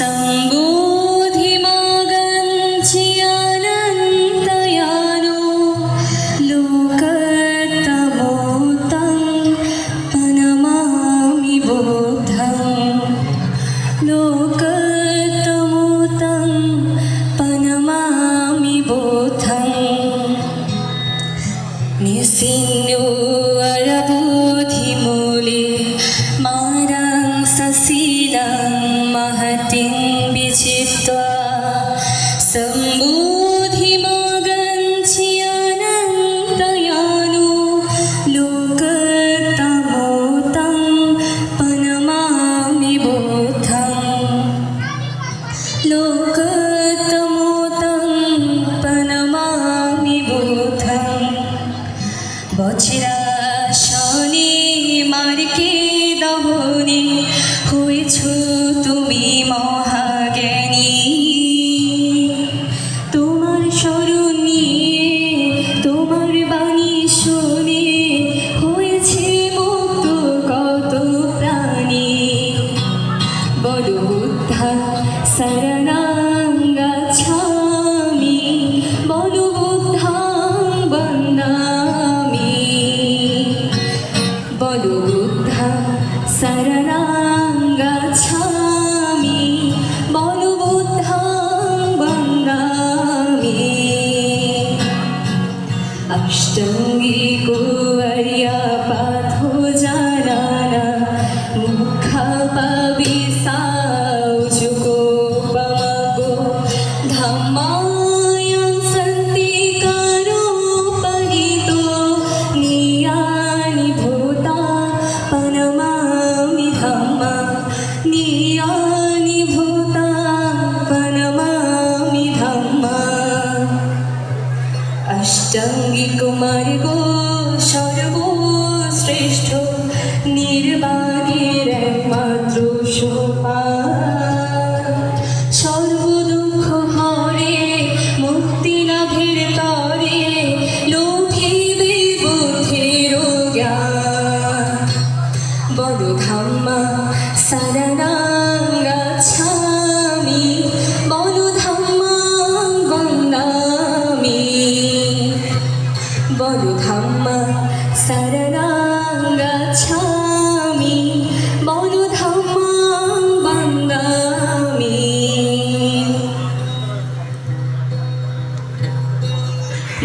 等不 Aš tengi kuvai apatai অষ্টাঙ্গিক মার্গ সর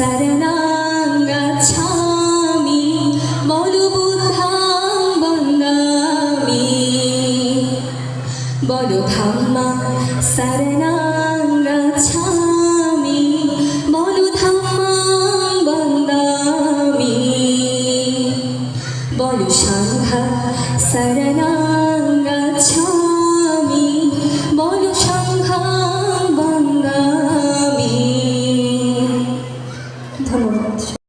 शरणाङ्गच्छामि मनुबुद्धां वन्दामि मनुधम्म शरणा